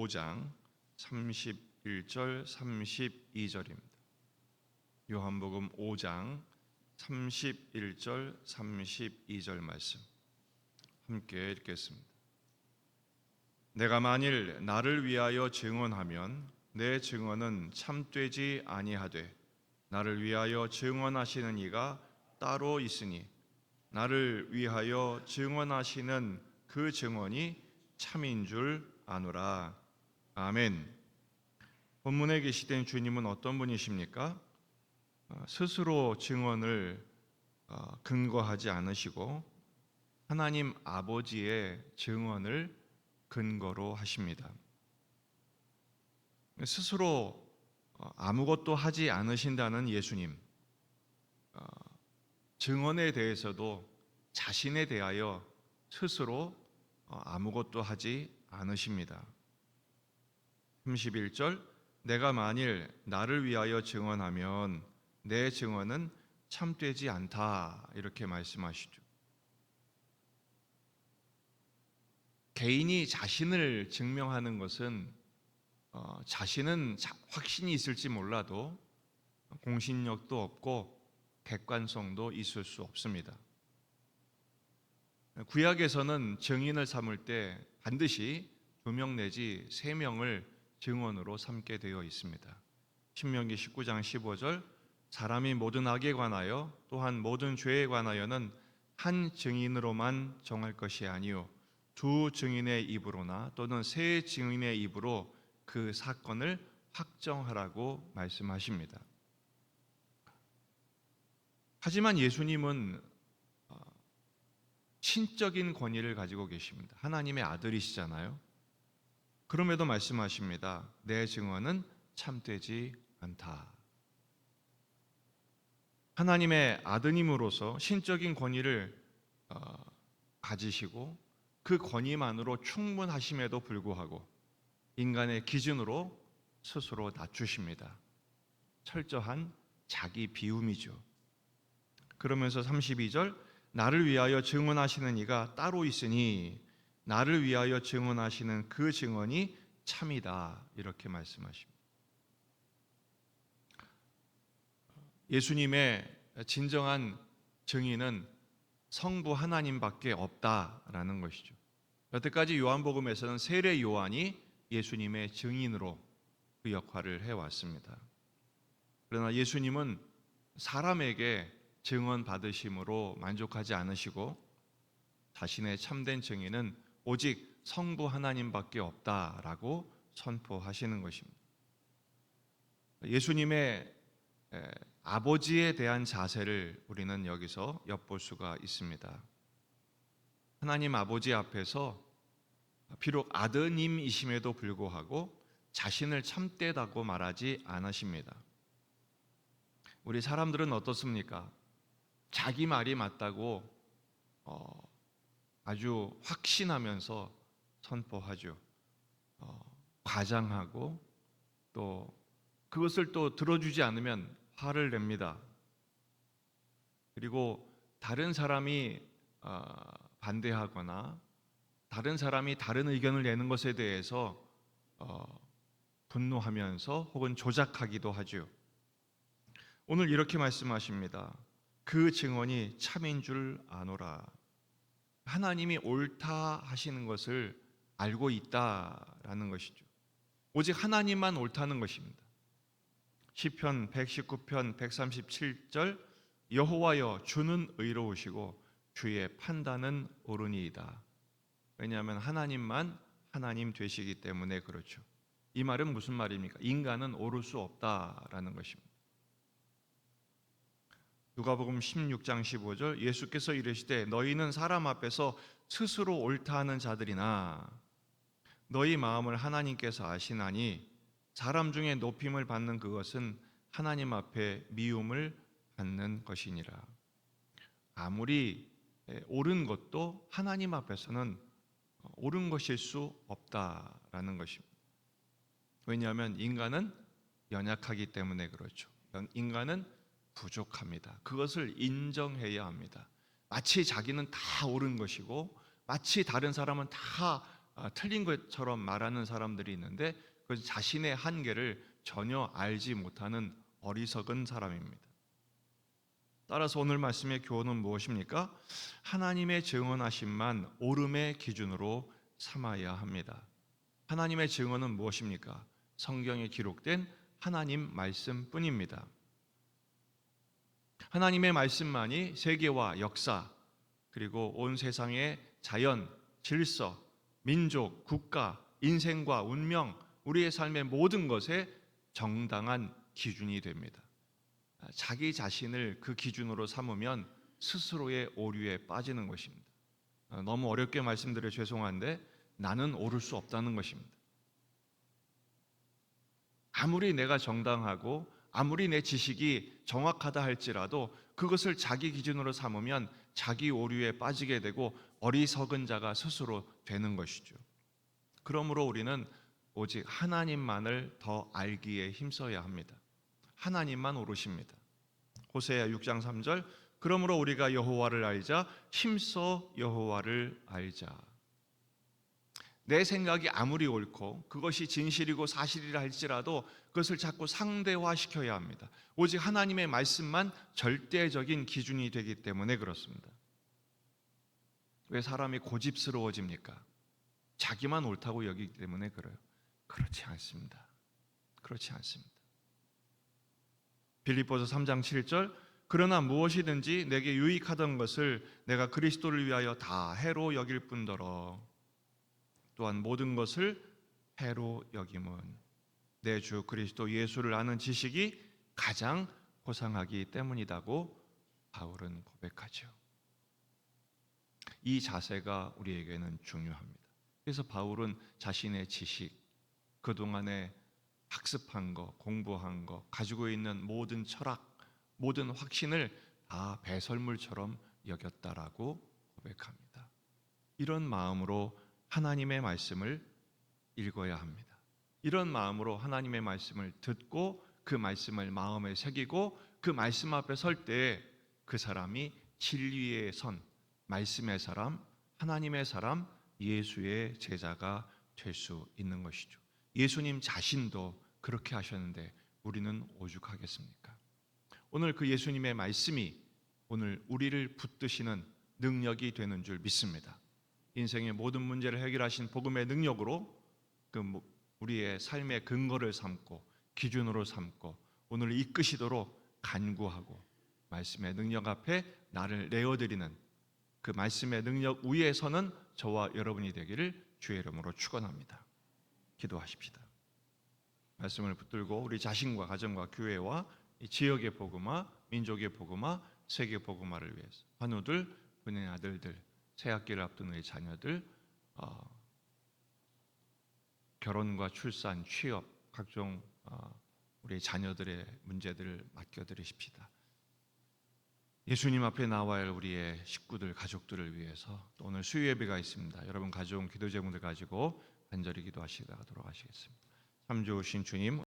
5장 31절 32절입니다. 요한복음 5장 31절 32절 말씀 함께 읽겠습니다. 내가 만일 나를 위하여 증언하면 내 증언은 참되지 아니하되 나를 위하여 증언하시는 이가 따로 있으니 나를 위하여 증언하시는 그 증언이 참인 줄 아노라. 아멘. 본문에 계시된 주님은 어떤 분이십니까? 어, 스스로 증언을 어, 근거하지 않으시고 하나님 아버지의 증언을 근거로 하십니다. 스스로 어, 아무것도 하지 않으신다는 예수님. 어, 증언에 대해서도 자신에 대하여 스스로 어, 아무것도 하지 않으십니다. 31절 내가 만일 나를 위하여 증언하면 내 증언은 참되지 않다 이렇게 말씀하시죠. 개인이 자신을 증명하는 것은 어, 자신은 자- 확신이 있을지 몰라도 공신력도 없고 객관성도 있을 수 없습니다. 구약에서는 증인을 삼을 때 반드시 두 명 내지 세 명을 증언으로 삼게 되어 있습니다. 신명기 19장 15절 사람이 모든 악에 관하여 또한 모든 죄에 관하여는 한 증인으로만 정할 것이 아니요 두 증인의 입으로나 또는 세 증인의 입으로 그 사건을 확정하라고 말씀하십니다. 하지만 예수님은 어, 신적인 권위를 가지고 계십니다. 하나님의 아들이시잖아요. 그럼에도 말씀하십니다. 내 증언은 참되지 않다. 하나님의 아드님으로서 신적인 권위를 어, 가지시고 그 권위만으로 충분하심에도 불구하고 인간의 기준으로 스스로 낮추십니다. 철저한 자기 비움이죠. 그러면서 32절 나를 위하여 증언하시는 이가 따로 있으니 나를 위하여 증언하시는 그 증언이 참이다 이렇게 말씀하십니다. 예수님의 진정한 증인은 성부 하나님밖에 없다라는 것이죠. 여태까지 요한복음에서는 세례 요한이 예수님의 증인으로 그 역할을 해 왔습니다. 그러나 예수님은 사람에게 증언 받으심으로 만족하지 않으시고 자신의 참된 증인은 오직 성부 하나님밖에 없다라고 선포하시는 것입니다. 예수님의 에, 아버지에 대한 자세를 우리는 여기서 엿볼 수가 있습니다. 하나님 아버지 앞에서 비록 아드님이심에도 불구하고 자신을 참되다고 말하지 않으십니다. 우리 사람들은 어떻습니까? 자기 말이 맞다고 어, 아주 확신하면서 선포하죠. 어, 과장하고 또 그것을 또 들어주지 않으면 화를 냅니다. 그리고 다른 사람이 어, 반대하거나 다른 사람이 다른 의견을 내는 것에 대해서 어, 분노하면서 혹은 조작하기도 하죠. 오늘 이렇게 말씀하십니다. 그 증언이 참인 줄 아노라. 하나님이 옳다 하시는 것을 알고 있다라는 것이죠. 오직 하나님만 옳다는 것입니다. 시편 119편 137절 여호와여 주는 의로우시고 주의 판단은 옳으니이다. 왜냐하면 하나님만 하나님 되시기 때문에 그렇죠. 이 말은 무슨 말입니까? 인간은 옳을 수 없다라는 것입니다. 누가복음 16장 15절 예수께서 이르시되 너희는 사람 앞에서 스스로 옳다 하는 자들이나 너희 마음을 하나님께서 아시나니 사람 중에 높임을 받는 그것은 하나님 앞에 미움을 받는 것이니라. 아무리 옳은 것도 하나님 앞에서는 옳은 것일 수 없다라는 것입니다. 왜냐하면 인간은 연약하기 때문에 그렇죠. 인간은 부족합니다. 그것을 인정해야 합니다. 마치 자기는 다 옳은 것이고 마치 다른 사람은 다 아, 틀린 것처럼 말하는 사람들이 있는데 그 자신의 한계를 전혀 알지 못하는 어리석은 사람입니다. 따라서 오늘 말씀의 교훈은 무엇입니까? 하나님의 증언하심만 옳음의 기준으로 삼아야 합니다. 하나님의 증언은 무엇입니까? 성경에 기록된 하나님 말씀뿐입니다. 하나님의 말씀만이 세계와 역사 그리고 온 세상의 자연, 질서, 민족, 국가, 인생과 운명, 우리의 삶의 모든 것에 정당한 기준이 됩니다. 자기 자신을 그 기준으로 삼으면 스스로의 오류에 빠지는 것입니다. 어, 너무 어렵게 말씀드려 죄송한데 나는 오를 수 없다는 것입니다. 아무리 내가 정당하고 아무리 내 지식이 정확하다 할지라도 그것을 자기 기준으로 삼으면 자기 오류에 빠지게 되고 어리석은 자가 스스로 되는 것이죠. 그러므로 우리는 오직 하나님만을 더 알기에 힘써야 합니다. 하나님만 오르십니다. 호세아 6장 3절 그러므로 우리가 여호와를 알자 힘써 여호와를 알자. 내 생각이 아무리 옳고 그것이 진실이고 사실이라 할지라도 그것을 자꾸 상대화시켜야 합니다. 오직 하나님의 말씀만 절대적인 기준이 되기 때문에 그렇습니다. 왜 사람이 고집스러워집니까? 자기만 옳다고 여기기 때문에 그래요. 그렇지 않습니다. 그렇지 않습니다. 빌립보서 3장 7절 그러나 무엇이든지 내게 유익하던 것을 내가 그리스도를 위하여 다 해로 여길 뿐더러 또한 모든 것을 해로 여김은 내 주 그리스도 예수를 아는 지식이 가장 고상하기 때문이다고 바울은 고백하죠. 이 자세가 우리에게는 중요합니다. 그래서 바울은 자신의 지식, 그동안에 학습한 거, 공부한 거, 가지고 있는 모든 철학, 모든 확신을 다 배설물처럼 여겼다라고 고백합니다. 이런 마음으로 하나님의 말씀을 읽어야 합니다. 이런 마음으로 하나님의 말씀을 듣고 그 말씀을 마음에 새기고 그 말씀 앞에 설 때 그 사람이 진리의 선, 말씀의 사람, 하나님의 사람, 예수의 제자가 될 수 있는 것이죠. 예수님 자신도 그렇게 하셨는데 우리는 오죽하겠습니까? 오늘 그 예수님의 말씀이 오늘 우리를 붙드시는 능력이 되는 줄 믿습니다. 인생의 모든 문제를 해결하신 복음의 능력으로 그 우리의 삶의 근거를 삼고 기준으로 삼고 오늘 이끄시도록 간구하고 말씀의 능력 앞에 나를 내어드리는 그 말씀의 능력 위에서는 저와 여러분이 되기를 주의 이름으로 축원합니다. 기도하십시다. 말씀을 붙들고 우리 자신과 가정과 교회와 지역의 복음화, 민족의 복음화, 세계 복음화를 위해서 환우들, 은혜 아들들, 새학기를 앞둔 우리 자녀들, 어, 결혼과 출산, 취업, 각종 어, 우리 자녀들의 문제들을 맡겨드리십시다. 예수님 앞에 나와야 할 우리의 식구들, 가족들을 위해서 또 오늘 수요 예배가 있습니다. 여러분 가져온 기도 제목들 가지고 간절히 기도하시다가 돌아가시겠습니다. 참 좋으신 주님